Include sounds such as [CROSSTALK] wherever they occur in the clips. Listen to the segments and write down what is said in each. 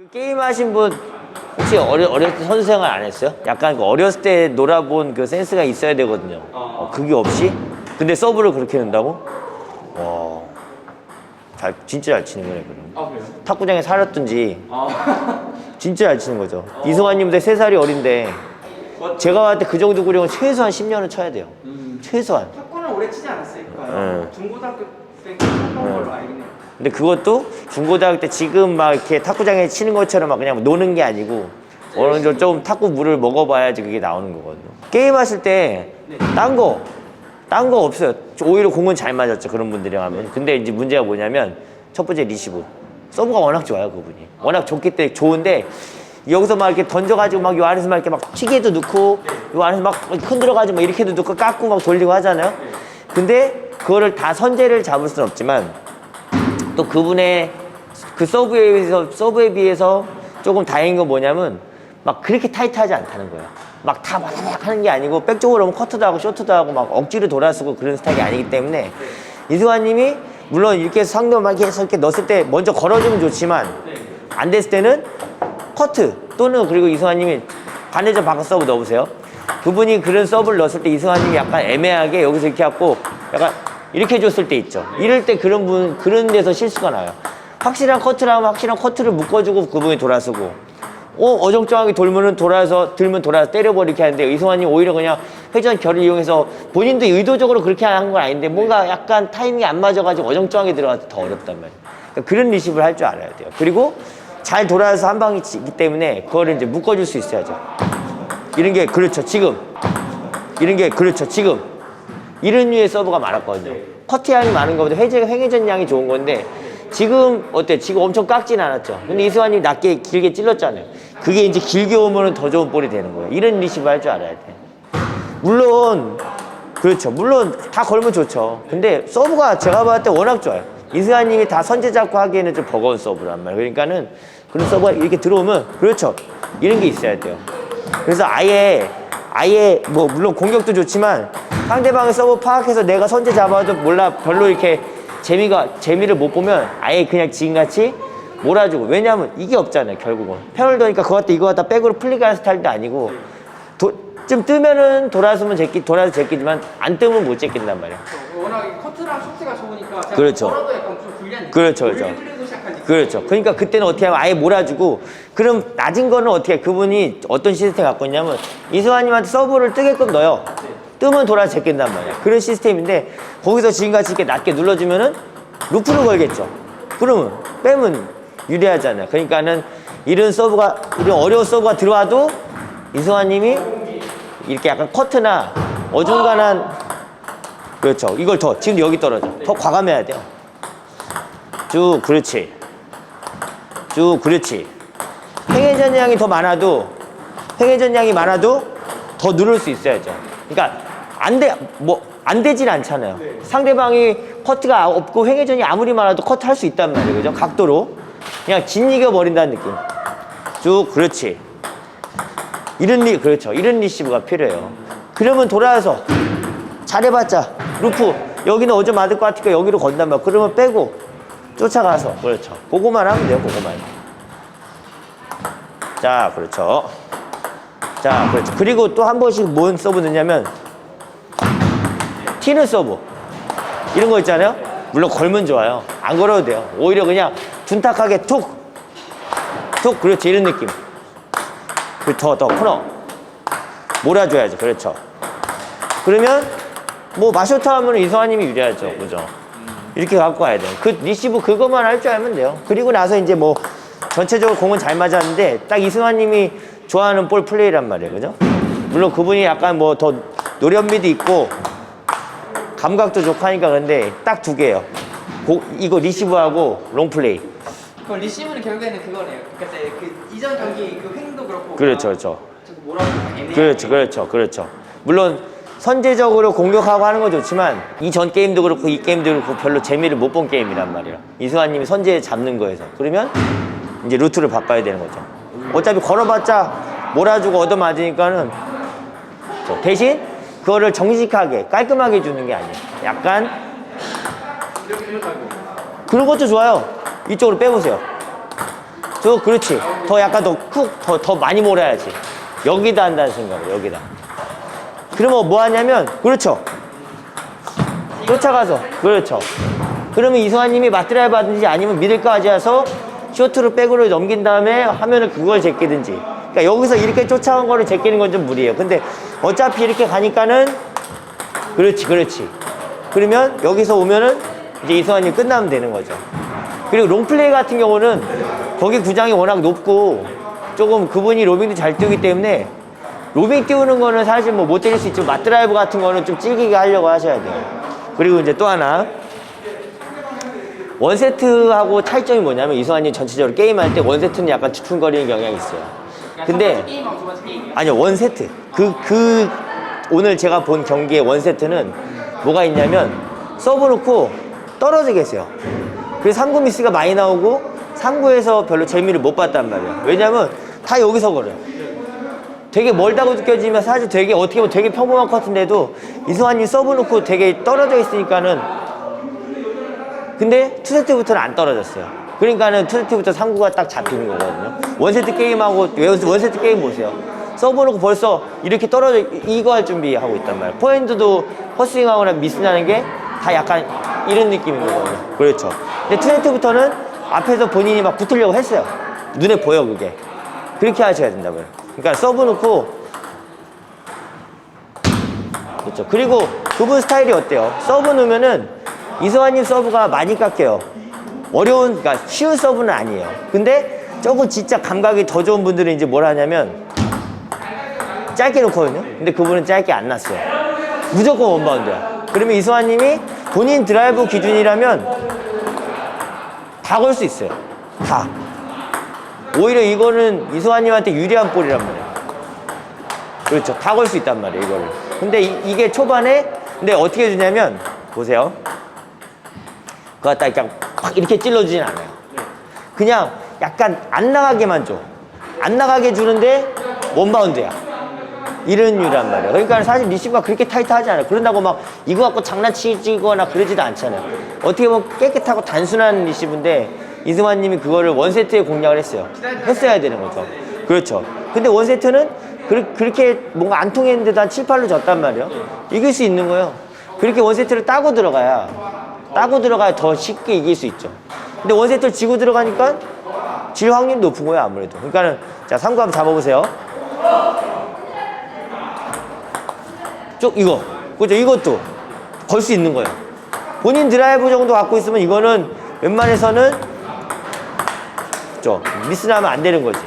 그 게임 하신 분 혹시 어려, 어렸을 때 선수 생활 안 했어요? 약간 그 어렸을 때 놀아본 그 센스가 있어야 되거든요. 어, 그게 없이? 근데 서브를 그렇게 넣는다고? 와. 잘, 진짜 잘 치는 거네, 그럼. 아 그래요? 탁구장에 살았든지 아 [LAUGHS] 진짜 잘 치는 거죠. 이승환 님보다 3살이 어린데 제가 봤을 때 그 정도 구력은 최소한 10년은 쳐야 돼요. 최소한. 탁구는 오래 치지 않았으니까 네. 중고등학교 때 쳤던 걸로 해요. 근데 그것도 중고등학교 때 지금 막 이렇게 탁구장에 치는 것처럼 막 그냥 노는 게 아니고 어느 정도 좀 탁구 물을 먹어봐야지 그게 나오는 거거든요. 게임 하실 때 딴 거, 딴 거 없어요. 오히려 공은 잘 맞았죠. 그런 분들이랑 하면. 근데 이제 문제가 뭐냐면 첫 번째 리시브. 서브가 워낙 좋아요, 그분이. 워낙 좋기 때문에 좋은데 여기서 막 이렇게 던져가지고 막 요 안에서 막 이렇게 막 튀게도 넣고 요 안에서 막 흔들어가지고 막 이렇게도 넣고 깎고 막 돌리고 하잖아요. 근데 그거를 다 선제를 잡을 수는 없지만 또 그분의 그 서브에 비해서 서브에 비해서 조금 다행인 건 뭐냐면 막 그렇게 타이트하지 않다는 거예요. 막다막 하는 게 아니고 백쪽으로 오면 커트도 하고 쇼트도 하고 막 억지로 돌아서고 그런 스타일이 아니기 때문에 이승환님이 물론 이렇게 해서 상대 막 해서 이렇게 넣었을 때 먼저 걸어주면 좋지만 안 됐을 때는 커트 또는 그리고 이승환님이 반대쪽 바꿔 서브 넣어보세요. 그분이 그런 서브를 넣었을 때 이승환님이 약간 애매하게 여기서 이렇게 갖고 약간 이렇게 해줬을 때 있죠. 이럴 때 그런 분 그런 데서 실수가 나요. 확실한 커트를 하면 확실한 커트를 묶어주고 그분이 돌아서고 어 어정쩡하게 돌면은 돌아서 들면 돌아서 때려버리게 하는데 이승환님 오히려 그냥 회전 결을 이용해서 본인도 의도적으로 그렇게 한 건 아닌데 뭔가 약간 타이밍이 안 맞아가지고 어정쩡하게 들어가서 더 어렵단 말이에요. 그러니까 그런 리시브를 할 줄 알아야 돼요. 그리고 잘 돌아서 한 방이 있기 때문에 그거를 이제 묶어줄 수 있어야죠. 이런 게 그렇죠 지금 이런 게 그렇죠 지금 이런 류의 서브가 많았거든요. 커트 양이 많은 것보다 회전, 횡회전 양이 좋은 건데 지금 어때? 지금 엄청 깎진 않았죠. 근데 이승환님 낮게 길게 찔렀잖아요. 그게 이제 길게 오면 더 좋은 볼이 되는 거예요. 이런 리시브 할 줄 알아야 돼. 물론 그렇죠. 물론 다 걸면 좋죠. 근데 서브가 제가 봤을 때 워낙 좋아요. 이승환님이 다 선제 잡고 하기에는 좀 버거운 서브란 말이에요. 그러니까는 그런 서브가 이렇게 들어오면 그렇죠. 이런 게 있어야 돼요. 그래서 아예 아예 뭐 물론 공격도 좋지만 상대방의 서브 파악해서 내가 선제 잡아도 몰라. 별로 이렇게 재미가 재미를 못 보면 아예 그냥 지금같이 몰아주고. 왜냐하면 이게 없잖아요 결국은. 페널더니까 그거 갖다 이거 갖다 백으로 플리가는 스타일도 아니고. 도- 좀 뜨면은 돌아서면 제끼 돌아서 제끼지만 안 뜨면 못 제낀단 말이야. 워낙 이 커트랑 쇼트가 좋으니까 그렇죠. 불리한 그렇죠, 그렇죠. 그렇죠. 그러니까 그때는 어떻게 하면 아예 몰아주고 그럼 낮은 거는 어떻게 해? 그분이 어떤 시스템 갖고 있냐면 이승환님한테 서브를 뜨게끔 넣어요. 뜨면 돌아 제낀단 말이야. 그런 시스템인데 거기서 지금같이 이렇게 낮게 눌러주면은 루프를 걸겠죠. 그러면 빼면 유리하잖아요. 그러니까는 이런 서브가 이런 어려운 서브가 들어와도 이승환님이 이렇게 약간 커트나 어중간한 그렇죠. 이걸 더 지금 여기 떨어져. 더 과감해야 돼요. 쭉 그렇지 쭉 그렇지. 횡회전 양이 더 많아도 횡회전 양이 많아도 더 누를 수 있어야죠. 그러니까 안돼뭐 안 되진 않잖아요. 상대방이 커트가 없고 횡회전이 아무리 많아도 커트 할 수 있단 말이에요. 그죠? 각도로. 그냥 짓이겨 버린다는 느낌. 쭉 그렇지. 이런 리 그렇죠. 이런 리시브가 필요해요. 그러면 돌아와서 잘해봤자 루프 여기는 어제 맞을 것 같으니까 여기로 말이야 그러면 빼고 쫓아가서. 그렇죠. 그거만 하면 돼요 그거만. 자 그렇죠. 자 그렇죠. 그리고 또 한 번씩 뭔 서브 넣냐면 튀는 서브. 이런 거 있잖아요. 물론 걸면 좋아요. 안 걸어도 돼요. 오히려 그냥 둔탁하게 툭툭 그렇지. 이런 느낌. 그더더 풀어 몰아줘야죠. 그렇죠. 그러면 뭐 마쇼트 하면 이성환님이 유리하죠. 그죠 이렇게 갖고 와야 돼요. 그 리시브 그것만 할 줄 알면 돼요. 그리고 나서 이제 뭐 전체적으로 공은 잘 맞았는데 딱 이승환님이 좋아하는 볼 플레이란 말이에요. 그죠? 물론 그분이 약간 뭐 더 노련미도 있고 감각도 좋고 하니까 근데 딱 두 개예요. 고- 이거 리시브하고 롱플레이. 그 리시브는 결국에는 그거네요. 그때 그 이전 경기 그 횡도 그렇고. 그렇죠 그렇죠. 뭐라고 그렇죠, 그렇죠, 그렇죠. 물론 선제적으로 공격하고 하는 건 좋지만 이 전 게임도 그렇고 이 게임도 그렇고 별로 재미를 못 본 게임이란 말이야. 이승환님이 선제 잡는 거에서 그러면 이제 루트를 바꿔야 되는 거죠. 어차피 걸어봤자 몰아주고 얻어맞으니까는 저 대신 그거를 정직하게 깔끔하게 주는 게 아니에요. 약간 그런 것도 좋아요. 이쪽으로 빼보세요. 저 그렇지. 더 약간 더 쿡, 더, 더 많이 몰아야지. 여기다 한다는 생각으로, 여기다. 그러면 뭐 하냐면, 그렇죠. 쫓아가서, 그렇죠. 그러면 이승환님이 맞드라이브 하든지 아니면 미들까지 해서 쇼트로 백으로 넘긴 다음에 하면은 그걸 제끼든지. 그러니까 여기서 이렇게 쫓아온 거를 제끼는 건 좀 무리예요. 근데 어차피 이렇게 가니까는 그렇지, 그렇지. 그러면 여기서 오면은 이제 이승환님 끝나면 되는 거죠. 그리고 롱플레이 같은 경우는 거기 구장이 워낙 높고 조금 그분이 로빙도 잘 뛰기 때문에 로빙 띄우는 거는 사실 뭐 못 때릴 수 있지만 맞드라이브 같은 거는 좀 찔기게 하려고 하셔야 돼요. 그리고 이제 또 하나 원세트하고 차이점이 뭐냐면 이승환님 전체적으로 게임할 때 원세트는 약간 주춤거리는 경향이 있어요. 근데. 아니요 원세트 그 그 오늘 제가 본 경기의 원세트는 뭐가 있냐면 서브 놓고 떨어지게 했어요 그래서 3구 미스가 많이 나오고 3구에서 별로 재미를 못 봤단 말이에요 왜냐면 다 여기서 걸어요 되게 멀다고 느껴지면 사실 되게 어떻게 보면 되게 평범한 것 같은데도 이승환님 서브 놓고 되게 떨어져 있으니까는 근데 투세트부터는 안 떨어졌어요. 그러니까는 투세트부터 3구가 딱 잡히는 거거든요. 원세트 게임하고 원- 원세트 게임 보세요. 서브 놓고 벌써 이렇게 떨어져 이거 할 준비하고 있단 말이에요. 포핸드도 허스윙하거나 미스나는 게 다 약간 이런 느낌인 거거든요. 그렇죠. 근데 투세트부터는 앞에서 본인이 막 붙으려고 했어요. 눈에 보여 그게. 그렇게 하셔야 된다고요. 그러니까 서브 놓고 그렇죠. 그리고 그분 스타일이 어때요? 서브 넣으면은 이승환님 서브가 많이 깎여요. 어려운, 그러니까 쉬운 서브는 아니에요. 근데 조금 진짜 감각이 더 좋은 분들은 이제 뭘 하냐면 짧게 놓거든요. 근데 그분은 짧게 안 났어요. 무조건 원바운드야. 그러면 이승환님이 본인 드라이브 기준이라면 다 걸 수 있어요. 다. 오히려 이거는 이승환님한테 유리한 볼이란 말이에요. 그렇죠. 다 걸 수 있단 말이에요, 이거를. 근데 이, 게 초반에, 근데 어떻게 주냐면, 보세요. 그거 갖다 그냥 확 이렇게 찔러주진 않아요. 그냥 약간 안 나가게만 줘. 안 나가게 주는데 원바운드야. 이런 류란 말이에요. 그러니까 사실 리시브가 그렇게 타이트하지 않아요. 그런다고 막 이거 갖고 장난치거나 그러지도 않잖아요. 어떻게 보면 깨끗하고 단순한 리시브인데 이승환 님이 그거를 원세트에 공략을 했어요. 했어야 되는 거죠. 그렇죠. 근데 원세트는 그, 그렇게 뭔가 안 통했는데도 한 7, 8로 졌단 말이에요. 이길 수 있는 거예요. 그렇게 원세트를 따고 들어가야 따고 들어가야 더 쉽게 이길 수 있죠. 근데 원세트를 지고 들어가니까 질 확률이 높은 거예요, 아무래도. 그러니까는 자, 3구 한번 잡아보세요. 쭉 이거. 그죠? 이것도 걸 수 있는 거예요. 본인 드라이브 정도 갖고 있으면 이거는 웬만해서는 그죠? 미스 나면 안 되는 거지.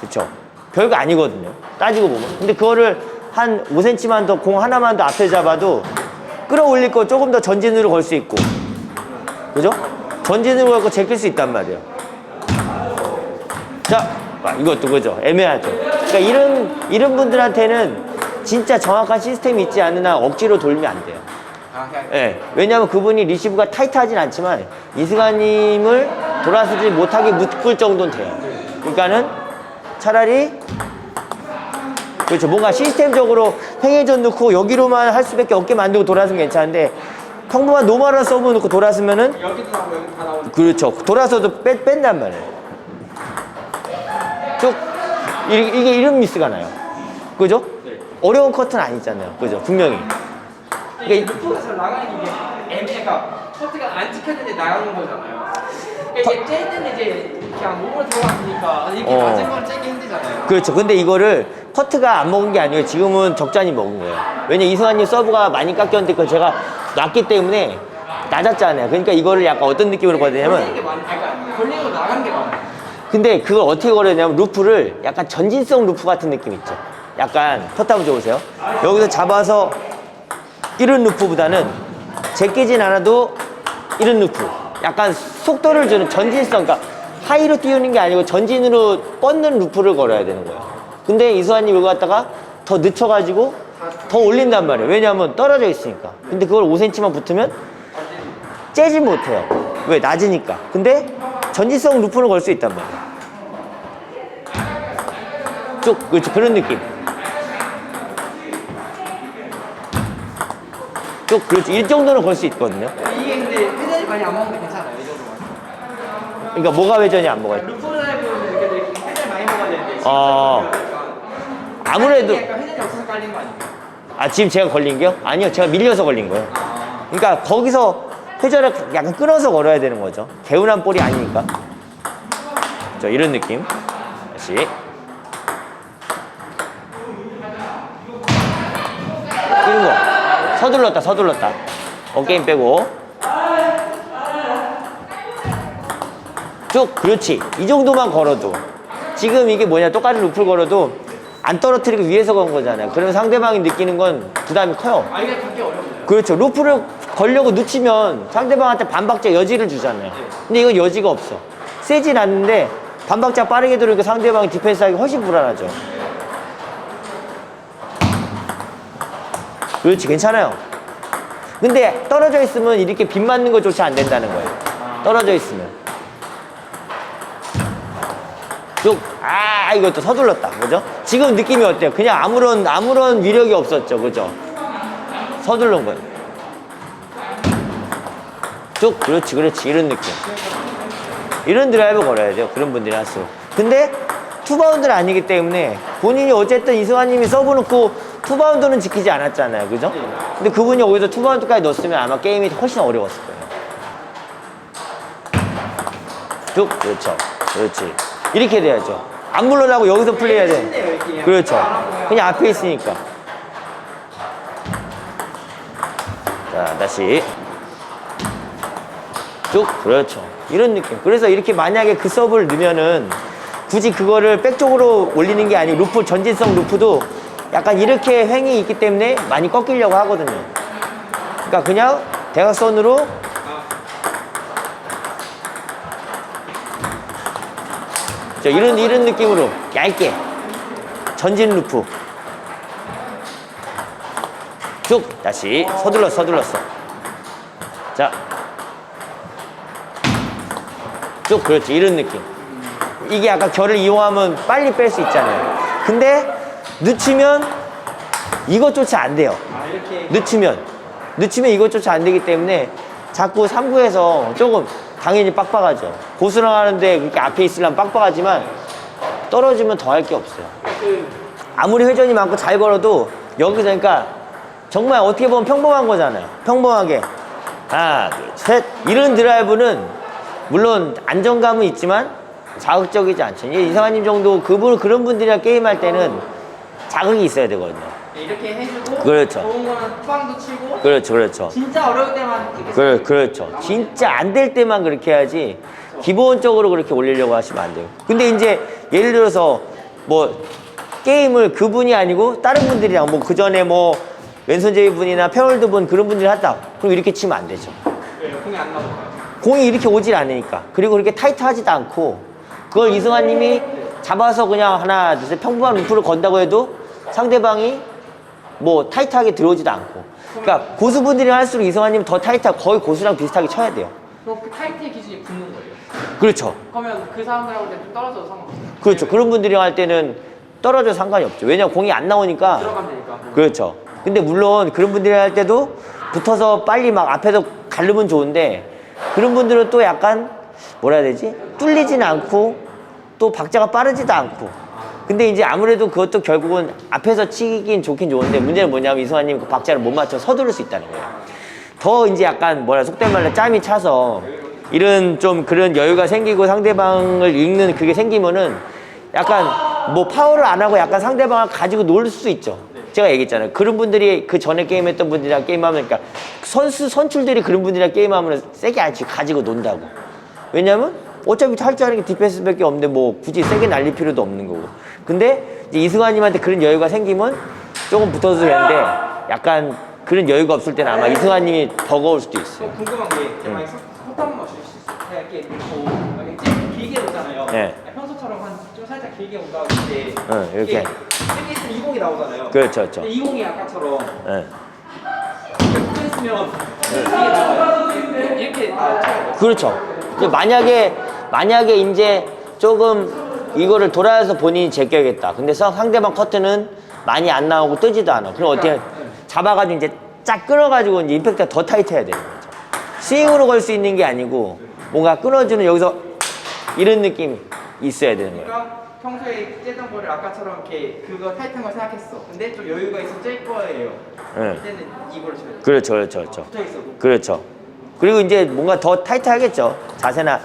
그쵸? 별거 아니거든요. 따지고 보면. 근데 그거를 한 5cm만 더, 공 하나만 더 앞에 잡아도 끌어올릴 거 조금 더 전진으로 걸 수 있고. 그죠? 전진으로 걸고 제낄 수 있단 말이에요. 자, 아, 이것도 그죠? 애매하죠? 그러니까 이런, 이런 분들한테는 진짜 정확한 시스템이 있지 한 억지로 돌면 안 돼요. 예. 왜냐하면 그분이 리시브가 타이트하진 않지만 이승환님을 돌아서지 못하게 묶을 정도는 돼요. 그러니까는 차라리 그렇죠. 뭔가 시스템적으로 횡회전 넣고 여기로만 할 수밖에 없게 만들고 돌아서면 괜찮은데 평범한 노멀한 서브 넣고 돌아서면은 여기도 나오고 여기 다 나오니까. 그렇죠. 돌아서도 뺀, 뺀단 말이에요. 쭉 이게, 이게 이런 미스가 나요. 그죠? 네. 어려운 커트는 아니잖아요. 그죠? 분명히. 이게 루프가 잘 나가는 게 애매가 커트가 안 찍혔는데 나가는 거잖아요. 그러니까 이게 째는데 이제 그냥 몸으로 들어갔으니까 이렇게 어. 맞은 건 째기 힘들잖아요. 그렇죠. 근데 이거를 커트가 안 먹은 게 아니에요. 지금은 적잖이 먹은 거예요. 왜냐 이승환님 서브가 많이 깎였는데 그걸 제가 놨기 때문에 낮았잖아요. 그러니까 이거를 약간 어떤 느낌으로 걸리는 거냐면 게 많, 아니, 그러니까 걸리는 거 나간 게 많아요. 근데 그걸 어떻게 걸었냐면 루프를 약간 전진성 루프 같은 느낌 있죠. 약간 퍼트 한번 줘보세요. 여기서 잡아서 이런 루프보다는 제끼진 않아도 이런 루프. 약간 속도를 주는 전진성. 그러니까 하이로 띄우는 게 아니고 전진으로 뻗는 루프를 걸어야 되는 거예요. 근데 이수환님 이거 갖다가 더 늦춰가지고 더 올린단 말이에요. 왜냐하면 떨어져 있으니까. 근데 그걸 5cm만 붙으면 째지 못해요. 왜? 낮으니까. 근데 전진성 루프를 걸 수 있단 말이에요. 쭉, 그렇죠. 그런 느낌. 쭉, 그렇죠. 이 정도는 걸 수 있거든요. 이게 근데 회전이 많이 안 먹는데 괜찮아요 이 정도만. 그러니까 뭐가 회전이 안 먹어요? 루프 드라이브는 이렇게 회전이 많이 먹어야 되는데 어. 아무래도- 약간 회전이 없어서 깔린 거 아니에요? 아 지금 제가 걸린 게요? 아니요 제가 밀려서 걸린 거예요 아. 그러니까 거기서 회전을 약간 끊어서 걸어야 되는 거죠 개운한 볼이 아니니까 저 이런 느낌 다시 이런 거 서둘렀다 서둘렀다. 어게임 빼고. 쭉 그렇지. 이 정도만 걸어도. 지금 이게 뭐냐 똑같은 루프를 걸어도 안 떨어뜨리고 위에서 건 거잖아요. 그러면 상대방이 느끼는 건 부담이 커요. 아 이게 갖기 어렵네요. 그렇죠. 루프를 걸려고 놓치면 상대방한테 반박자 여지를 주잖아요. 근데 이건 여지가 없어. 세진 않는데 반박자 빠르게 들어오니까 상대방이 디펜스하기 훨씬 불안하죠 그렇지 괜찮아요 근데 떨어져 있으면 이렇게 빗 맞는 것조차 안 된다는 거예요 떨어져 있으면 쭉, 아, 이것도 서둘렀다. 그죠? 지금 느낌이 어때요? 그냥 아무런, 아무런 위력이 없었죠. 그죠? 서둘른 거예요. 쭉, 그렇지, 그렇지. 이런 느낌. 이런 드라이브 걸어야 돼요. 그런 분들이 할수록. 근데 투바운드는 아니기 때문에 본인이 어쨌든 이승환님이 서브 놓고 투바운드는 지키지 않았잖아요. 그죠? 근데 그분이 여기서 투바운드까지 넣었으면 아마 게임이 훨씬 어려웠을 거예요. 쭉, 그렇죠. 그렇지. 이렇게 돼야죠. 안 물러나고 여기서 플레이해야 돼. 그렇죠. 안 하고요. 그냥 앞에 있으니까. 자, 다시. 쭉, 그렇죠. 이런 느낌. 그래서 이렇게 만약에 그 서브를 넣으면은 굳이 그거를 백 쪽으로 올리는 게 아니고 루프, 전진성 루프도 약간 이렇게 횡이 있기 때문에 많이 꺾이려고 하거든요. 그러니까 그냥 대각선으로 저 이런 이런 느낌으로 얇게 전진 루프. 쭉 다시 서둘러 서둘렀어. 자쭉 그렇지. 이런 느낌. 이게 약간 결을 이용하면 빨리 뺄 수 있잖아요. 근데 늦추면 이것조차 안 돼요. 아 늦추면. 늦추면 이것조차 안 되기 때문에 자꾸 3구에서 조금 당연히 빡빡하죠. 고수랑 하는데 그렇게 앞에 있으려면 빡빡하지만 떨어지면 더 할 게 없어요. 그 아무리 회전이 많고 잘 걸어도 여기서 그러니까 정말 어떻게 보면 평범한 거잖아요. 평범하게. 하나 둘 셋. 이런 드라이브는 물론 안정감은 있지만 자극적이지 않죠. 이상한님 정도 그분 그런 분들이랑 게임할 때는 자극이 있어야 되거든요 이렇게 해주고 그렇죠. 좋은 거는 빵도 치고 그렇죠 그렇죠 진짜 어려울 때만 이렇게 그, 그렇죠. 진짜 안 될 때만 그렇게 해야지 기본적으로 그렇게 올리려고 하시면 안 돼요. 근데 이제 예를 들어서 뭐 게임을 그분이 아니고 다른 분들이랑 뭐 그 전에 뭐 왼손제이 분이나 페월드 분 그런 분들이 했다. 그럼 이렇게 치면 안 되죠. 네, 공이 안 나올까요? 공이 이렇게 오질 않으니까. 그리고 그렇게 타이트하지도 않고 그걸 이승환 님이 잡아서 그냥 하나, 둘, 셋 평범한 루프를 건다고 해도 상대방이 뭐 타이트하게 들어오지도 않고. 그러니까 고수분들이 할수록 이승환 님은 더 타이트하고 거의 고수랑 비슷하게 쳐야 돼요. 그럼 그 타이트의 기준이 붙는 거예요. 그렇죠. 그러면 그 사람들하고 좀 떨어져도 상관없어요. 그렇죠. 그런 분들이랑 할 때는 떨어져 상관이 없죠. 왜냐면 공이 안 나오니까. 들어가면 되니까. 그렇죠. 근데 물론 그런 분들이랑 할 때도 붙어서 빨리 막 앞에서 가르면 좋은데 그런 분들은 또 약간 뭐라 해야 되지? 뚫리지는 않고 또 박자가 빠르지도 않고. 근데 이제 아무래도 그것도 결국은 앞에서 치긴 좋긴 좋은데 문제는 뭐냐면 이승환님 그 박자를 못 맞춰 서두를 수 있다는 거예요. 더 이제 약간 뭐라 속된 말로 짬이 차서 이런 좀 그런 여유가 생기고 상대방을 읽는 그게 생기면은 약간 뭐 파워를 안 하고 약간 상대방을 가지고 놀 수 있죠. 제가 얘기했잖아요. 그런 분들이 그 전에 게임했던 분들이랑 게임하면 그러니까 선수 선출들이 그런 분들이랑 게임하면 세게 안 치고 가지고 논다고. 왜냐면 어차피 아는 게 디펜스밖에 없는데 뭐 굳이 세게 날릴 필요도 없는 거고. 근데 이승환님한테 그런 여유가 생기면 조금 붙어도 되는데 약간 그런 여유가 없을 때는 아마 이승환님이 버거울 수도 있어요. 또 궁금한 게 제가 있어요. 제가 이렇게 놓고 이렇게 좀 길게 오잖아요. 네. 평소처럼 한 좀 살짝 길게 온다고 이제 응, 이렇게. 이렇게 있으면 이공이 나오잖아요. 그렇죠, 그렇죠. 근데 이공이 아까처럼 예. 이렇게 했으면 이게 나와요. 이렇게 나와요. 그렇죠. 만약에 만약에 이제 조금 이거를 돌아서 본인이 제껴야겠다. 근데 상- 상대방 커트는 많이 안 나오고 뜨지도 않아. 그럼 어떻게 잡아가지고 이제 쫙 끌어가지고 이제 임팩트가 더 타이트해야 되는 거죠. 스윙으로 걸 수 있는 게 아니고 뭔가 끊어주는 여기서 이런 느낌이 있어야 되는 거예요. 그러니까 평소에 째던 거를 아까처럼 이렇게 그거 타이트한 걸 생각했어. 근데 좀 여유가 있어 찔 거예요. 네. 이때는 이걸 돼. 그렇죠, 그렇죠, 그렇죠. 붙어 있어도. 그렇죠. 그리고 이제 뭔가 더 타이트하겠죠. 자세나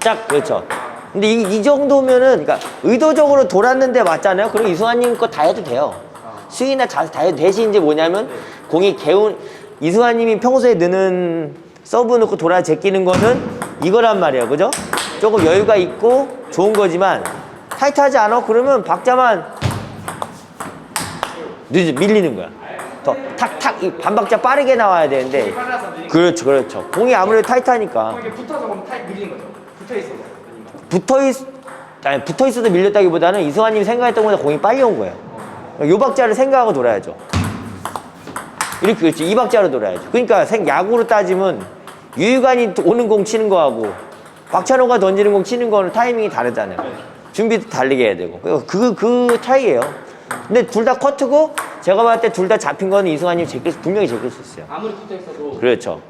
짝 그렇죠. 근데 이, 이 정도면은 그러니까 의도적으로 돌았는데 맞잖아요. 그리고 이승환님 거 다 해도 돼요. 스윙이나 자세 다 해도 대신 이제 뭐냐면 공이 개운 이승환님이 평소에 넣는 서브 넣고 돌아 제끼는 거는 이거란 말이에요. 그죠? 조금 여유가 있고 좋은 거지만 타이트하지 않아? 그러면 박자만 늦 밀리는 거야. 더 탁탁 이 반박자 빠르게 나와야 되는데. 그렇죠, 그렇죠. 공이 아무래도 타이트하니까 붙어서 그럼 타이 밀리는 거죠. 붙어 있어도. 아니면. 붙어 있 아니 붙어 있어도 밀렸다기보다는 이승환님이 생각했던 것보다 공이 빨리 온 거예요. 요 박자를 생각하고 돌아야죠. 이렇게 그렇지 이 박자로 돌아야죠. 그러니까 생 야구로 따지면 유희관이 오는 공 치는 거하고 박찬호가 던지는 공 치는 거는 타이밍이 다르잖아요. 준비도 다르게 해야 되고 그그 차이예요. 근데 둘 다 커트고 제가 봤을 때 둘 다 잡힌 거는 이승환님 제낄 수- 분명히 제낄 수 있어요. 아무리 붙어 있어도. 그렇죠.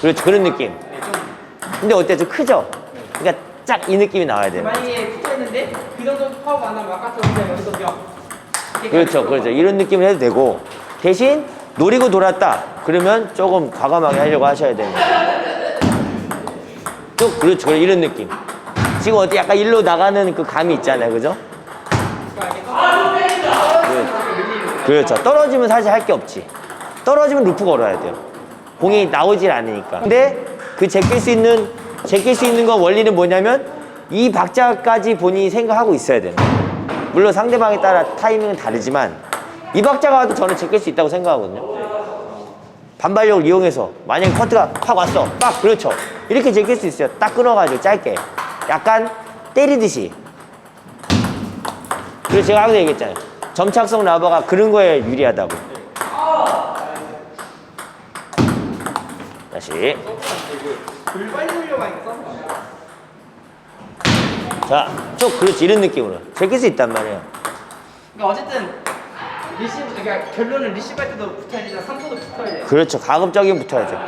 그렇죠. 그런 느낌. 네, 좀 근데 어때? 좀 크죠? 그러니까 짝 이 느낌이 나와야 돼요. 만약에 붙어 있는데 그 정도 파워가 안 나면 아까처럼 그냥 여기서. 이렇게 그렇죠. 그렇죠. 이런 느낌을 해도 되고 대신 노리고 돌았다. 그러면 조금 과감하게 하려고 하셔야 됩니다. 또 그렇죠. 그래, 이런 느낌. 지금 어디 약간 일로 나가는 그 감이 있잖아요. 그죠? 거. 그렇죠. 떨어지면 사실 할 게 없지. 떨어지면 루프 걸어야 돼요. 공이 나오질 않으니까. 근데 그 제낄 수 있는 제낄 수 있는 건 원리는 뭐냐면 이 박자까지 본인이 생각하고 있어야 되는 거예요. 물론 상대방에 따라 타이밍은 다르지만 이 박자가 와도 저는 제낄 수 있다고 생각하거든요. 반발력을 이용해서 만약에 커트가 팍 왔어. 빡 그렇죠. 이렇게 제낄 수 있어요. 딱 끊어가지고 짧게. 약간 때리듯이. 그래서 제가 항상 얘기했잖아요. 점착성 라버가 그런 거에 유리하다고. 다시. 써는 거 자, 쭉 그렇지. 이런 느낌으로. 제낄 수 있단 말이에요. 그러니까 어쨌든 리시브 그러니까 결론은 리시브 할 때도 붙어야 되잖아. 3도도 붙어야 돼. 그렇죠. 가급적이면 붙어야죠.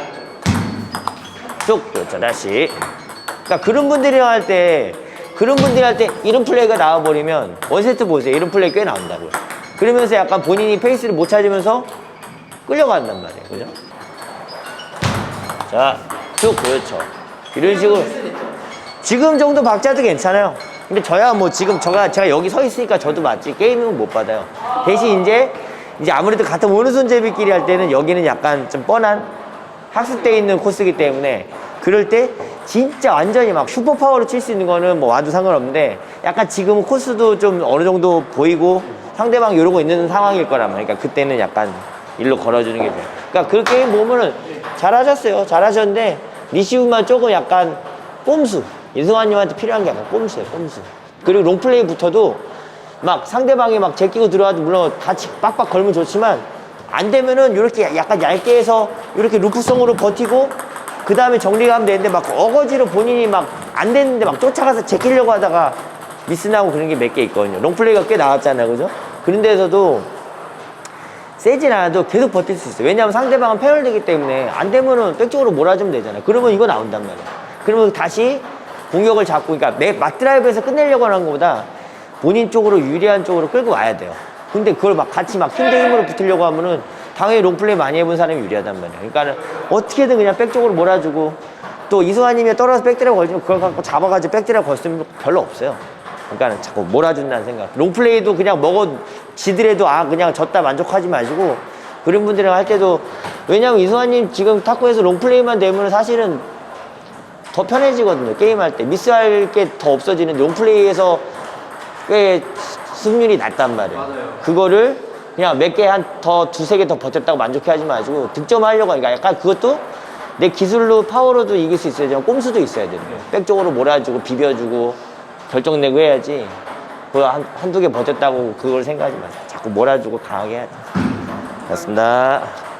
쭉, 그렇죠. 다시. 그러니까 그런 분들이랑 할 때, 그런 분들이 할 때 이런 플레이가 나와버리면 원세트 보세요. 이런 플레이 꽤 나온다고요. 그러면서 약간 본인이 페이스를 못 찾으면서 끌려간단 말이에요. 그죠? 자, 쭉, 그렇죠. 이런 식으로. 지금 정도 박자도 괜찮아요. 근데 저야 뭐 지금 저가 제가 여기 서 있으니까 저도 맞지 게임은 못 받아요. 대신 이제 이제 아무래도 같은 오른손잡이끼리 할 때는 여기는 약간 좀 뻔한 학습돼 있는 코스이기 때문에 그럴 때 진짜 완전히 막 슈퍼 파워로 칠 수 있는 거는 뭐 와도 상관없는데 약간 지금 코스도 좀 어느 정도 보이고 상대방 이러고 있는 상황일 거란 말이에요. 그러니까 그때는 약간 일로 걸어주는 게 좋아요. 그러니까 그 게임 보면은 잘하셨어요. 잘하셨는데 리시브만 조금 약간 꼼수. 이승환님한테 필요한 게 약간 꼼수예요. 꼼수. 그리고 롱플레이부터도 막 상대방이 막 제끼고 들어와도 물론 같이 빡빡 걸면 좋지만 안 되면은 이렇게 약간 얇게 해서 이렇게 루프성으로 버티고 그 다음에 정리가 하면 되는데 막 어거지로 본인이 막안 되는데 막 쫓아가서 제끼려고 하다가 미스 나고 그런 게 몇 개 있거든요. 롱플레이가 꽤 나왔잖아요. 그죠? 그런 데서도 세진 않아도 계속 버틸 수 있어요. 왜냐하면 상대방은 패널되기 때문에 안 되면은 백쪽으로 몰아주면 되잖아요. 그러면 이거 나온단 말이에요. 그러면 다시 공격을 잡고, 그러니까 내 맞드라이브에서 끝내려고 하는 것보다 본인 쪽으로 유리한 쪽으로 끌고 와야 돼요. 근데 그걸 막 같이 막 힘대 힘으로 붙으려고 하면은 당연히 롱플레이 많이 해본 사람이 유리하단 말이에요. 그러니까 어떻게든 그냥 백쪽으로 몰아주고 또 이승환님이 떨어져서 백드라이브 걸리면 그걸 갖고 잡아가지고 백드라이브 걸으면 별로 없어요. 그러니까 자꾸 몰아준다는 생각. 롱플레이도 그냥 먹어 지더라도 아 그냥 졌다 만족하지 마시고 그런 분들이랑 할 때도 왜냐면 이승환님 지금 탁구에서 롱플레이만 되면 사실은 더 편해지거든요. 게임할 때 미스할 게 더 없어지는 롱플레이에서 꽤 승률이 낮단 말이에요. 맞아요. 그거를 그냥 몇 개 한 더 두세 개 더 버텼다고 만족해하지 마시고 득점하려고 하니까 약간 그것도 내 기술로 파워로도 이길 수 있어야지만 꼼수도 있어야 돼요. 백 쪽으로 몰아주고 비벼주고 결정 내고 해야지. 그거 한, 한두 개 버텼다고 그걸 생각하지 마세요. 자꾸 몰아주고 강하게 해야 돼. 고맙습니다.